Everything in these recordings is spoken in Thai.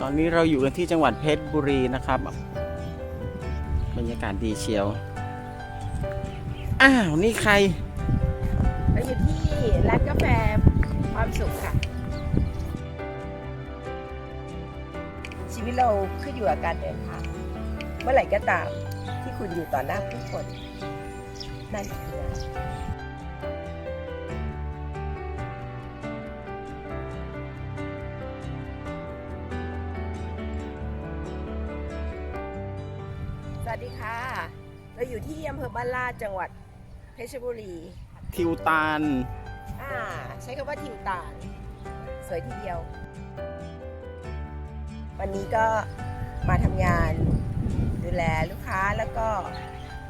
ตอนนี้เราอยู่กันที่จังหวัดเพชรบุรีนะครับ บรรยากาศดีเชียว อ้าว นี่ใครเราอยู่ที่ร้านกาแฟความสุขค่ะ ชีวิตเราขึ้นอยู่กับการเดินทางเมื่อไหร่ก็ตามที่คุณอยู่ต่อหน้าผู้คนนั่นคือ สวัสดีค่ะ เราอยู่ที่อำเภอบ้านลาดจังหวัดเพชรบุรีทิวตาลอ่าใช้คำว่าทิวตาลสวยทีเดียว วันนี้ก็มาทำงานดูแลลูกค้าแล้วก็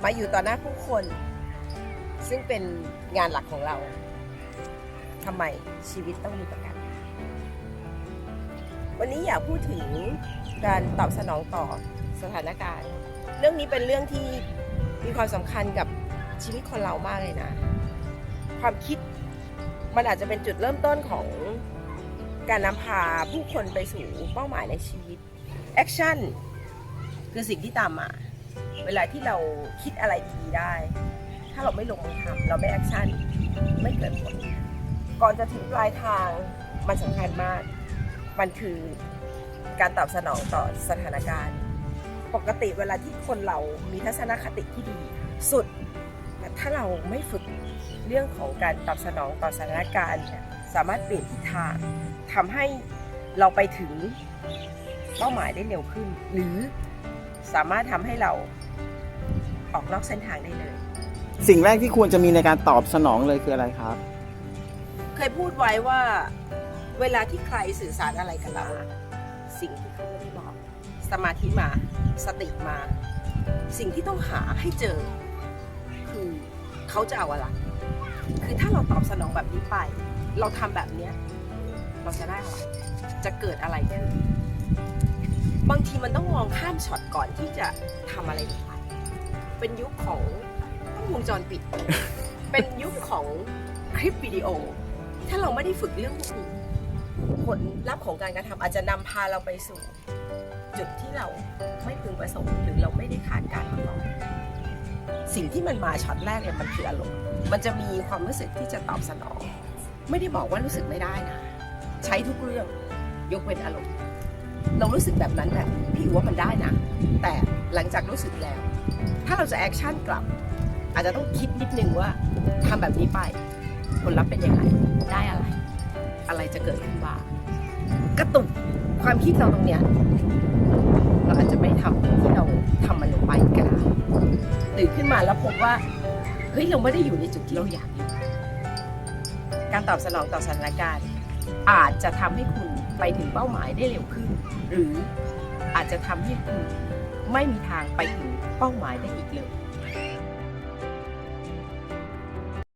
มาอยู่ต่อหน้าผู้คน ซึ่งเป็นงานหลักของเราทำไมชีวิตต้องมีประกัน วันนี้อยากพูดถึงการตอบสนองต่อ สถานการณ์ เรื่องนี้เป็นเรื่องที่มีความสำคัญกับชีวิตคนเรามากเลยนะ ความคิดมันอาจจะเป็นจุดเริ่มต้นของการนำพาผู้คนไปสู่เป้าหมายในชีวิตแอคชั่นคือสิ่งที่ตามมา เวลาที่เราคิดอะไรดีได้ ถ้าเราไม่ลงมือทำเราไม่แอคชั่นไม่เกิดผล ก่อนจะถึงปลายทางมันสำคัญมาก มันคือการตอบสนองต่อสถานการณ์ ปกติเวลาที่คนเรามีทัศนคติที่ดี สุดแต่ถ้าเราไม่ฝึกเรื่องของการตอบสนองต่อสถานการณ์เนี่ยสามารถเปลี่ยนทิศทางทำให้เราไปถึงเป้าหมายได้เร็วขึ้น หรือสามารถทำให้เราออกนอกเส้นทางได้เลย สิ่งแรกที่ควรจะมีในการตอบสนองเลยคืออะไรครับ เคยพูดไว้ว่าเวลาที่ใครสื่อสารอะไรกับเรา สิ่งที่เขาไม่ได้บอก สมาธิมาสติมา สิ่งที่ต้องหาให้เจอ คือเขาจะเอาอะไรคือถ้าเราตอบสนองแบบนี้ไป เราทำแบบเนี้ยเราจะได้อะไรจะเกิดอะไรขึ้นบางทีมันต้องมองข้ามช็อตก่อนที่จะทำอะไรลงไปเป็นยุคของกล้องวงจรปิด เป็นยุคของคลิปวิดีโอ ถ้าเราไม่ได้ฝึกเรื่องพวกนี้ผลลัพธ์ของการกระทำอาจจะนำพาเราไปสู่ จุดที่เราไม่พึงประสงค์หรือเราไม่ได้คาดการณ์มาก่อนสิ่งที่มันมาช็อตแรกเนี่ยมันคืออารมณ์มันจะมีความรู้สึกที่จะตอบสนอง ไม่ได้บอกว่ารู้สึกไม่ได้นะ ใช้ทุกเรื่องยกเว้นอารมณ์ เรารู้สึกแบบนั้นแหละพี่ว่ามันได้นะ แต่หลังจากรู้สึกแล้ว ถ้าเราจะแอคชั่นกลับ อาจจะต้องคิดนิดนึงว่าทำแบบนี้ไปผลลัพธ์เป็นยังไงได้อะไร อะไรจะเกิดขึ้นบ้างกระตุกความคิดเราตรงเนี้ย เราอาจจะไม่ทำที่เราทำมันลงไปก็ได้ตื่นขึ้นมาแล้วพบว่าเฮ้ยเราไม่ได้อยู่ในจุดที่เราอยากอยู่การตอบสนองต่อสถานการณ์ อาจจะทำให้คุณไปถึงเป้าหมายได้เร็วขึ้น หรืออาจจะทำให้คุณไม่มีทางไปถึงเป้าหมายได้อีกเลย